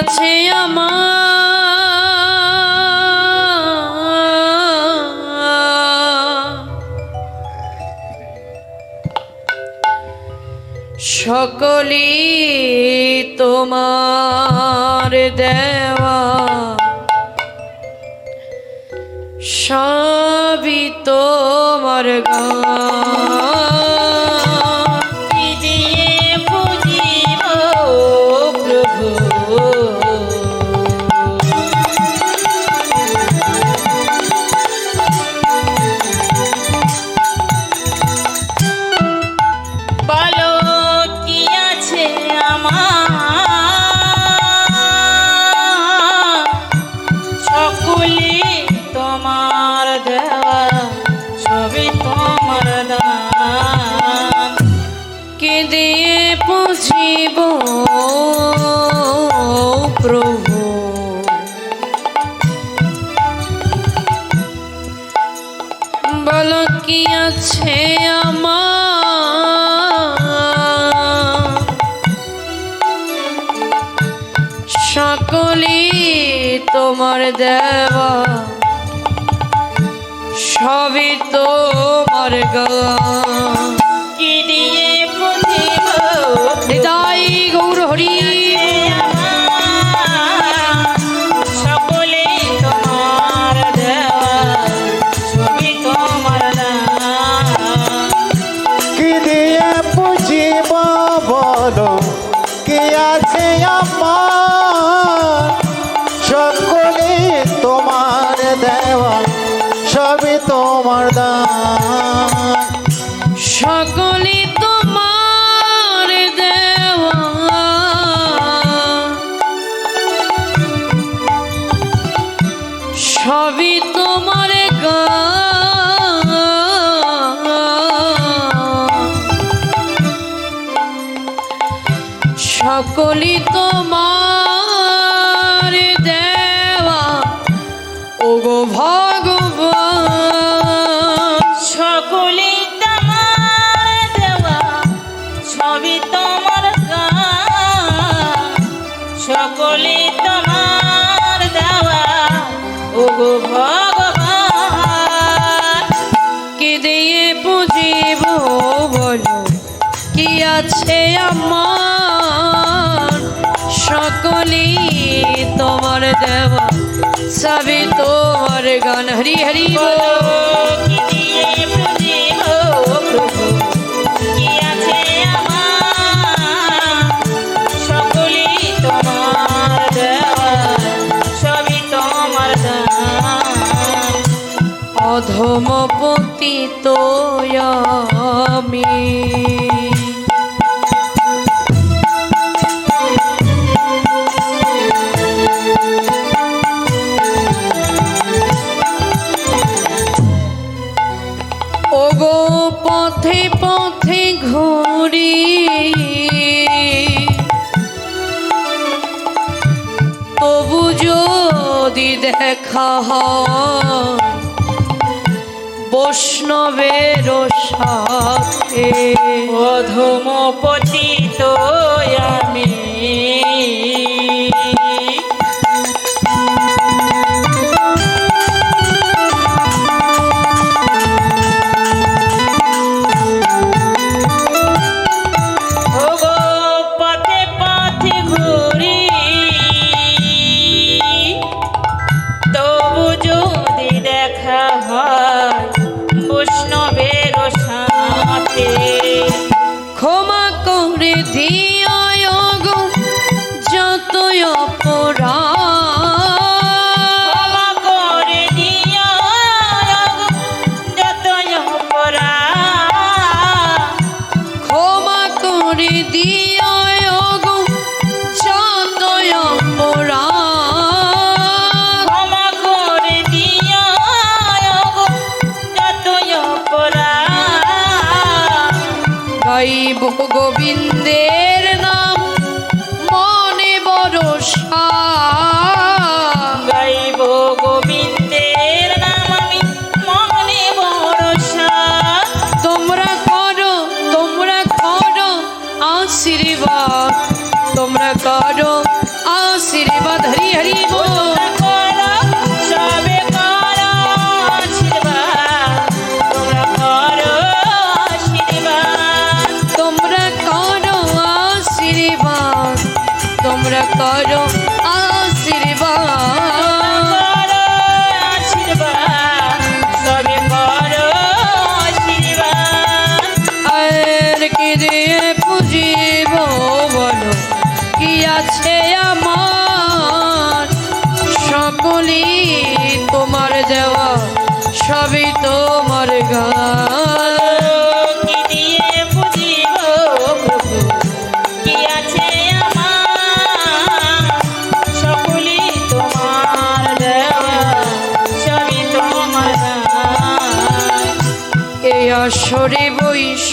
আছে সকলি তোমার দেওয়া। সবই তোমার গান। তোমার দেওয়া সবই তোমার গান। দেওয়া সবই তোমার দান। সকলে তোমার দেওয়া সবই তোমার সকলি তোমার ওগো ভগবান। সকলে তোমার দেওয়া সবই তোমার সকলে তোমার দেওয়া ভগবান। কে দিয়ে বুঝিব বলো কি আছে আমার? সকলেই তোমার দেওয়া। তোমার দেওয়া সবই তোমার দান অধম পতিত পথে পথে ঘুরি। তবু যদি দেখা বৈষ্ণবের সাথে। অধম পতিত আমি গাইব গোবিন্দের যশোরে বৈশ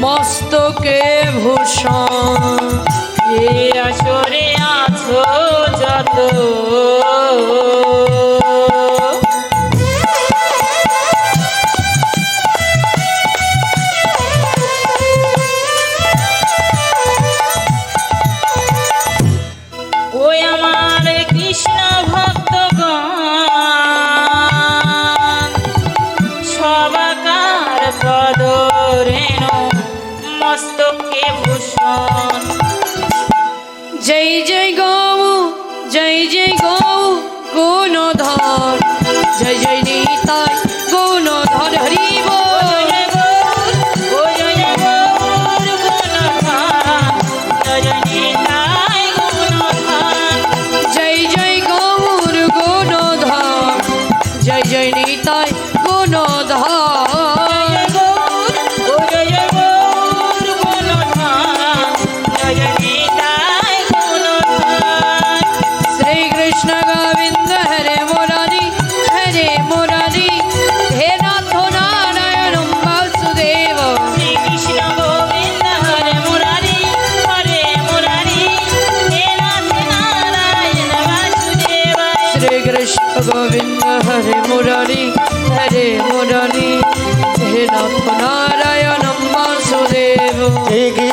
মস্তকে ভূষণ। এ আসরে আছো যত।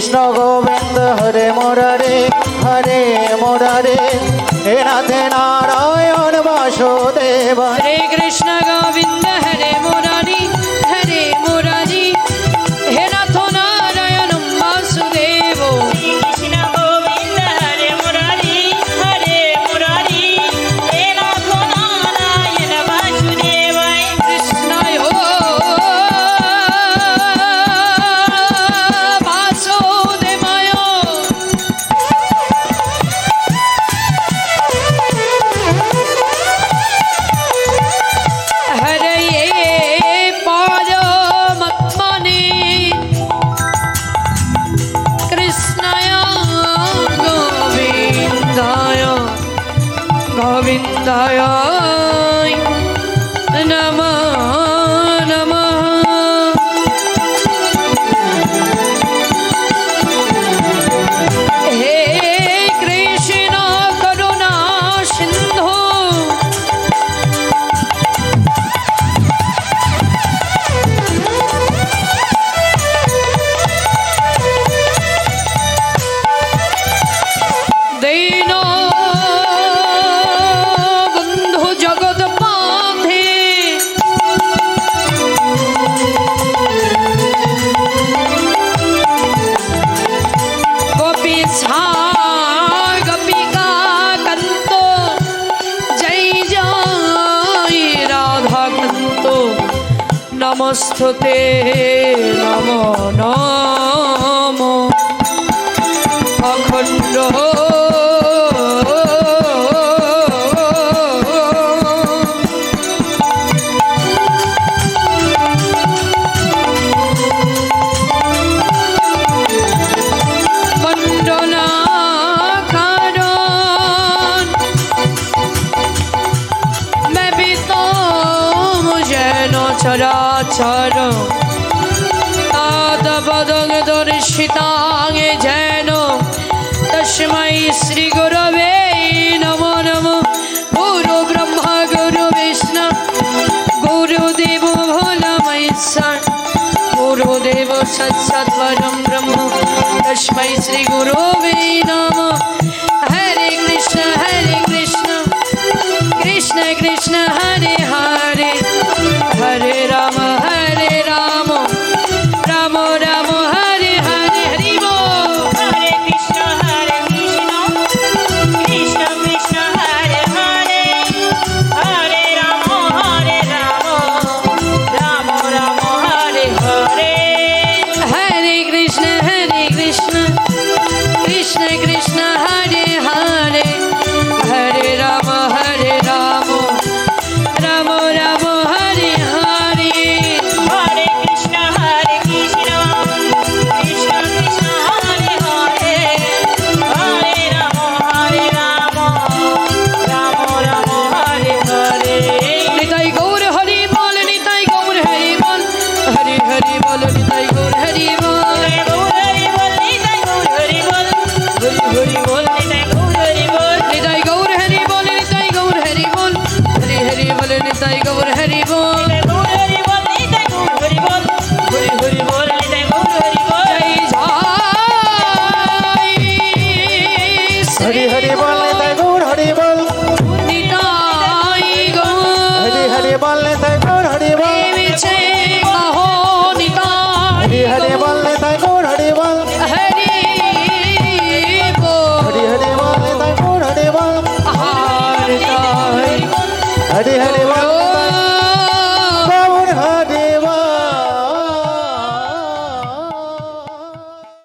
কৃষ্ণ গোবিন্দ হরে মোরারে হরে মোরারে। হে নাথে নারায়ণ বাসুদেব হরে কৃষ্ণ দায়া নমস্থতে নম নম অখণ্ড तत्सद्वरं ब्रह्म। तस्मै श्रीगुरो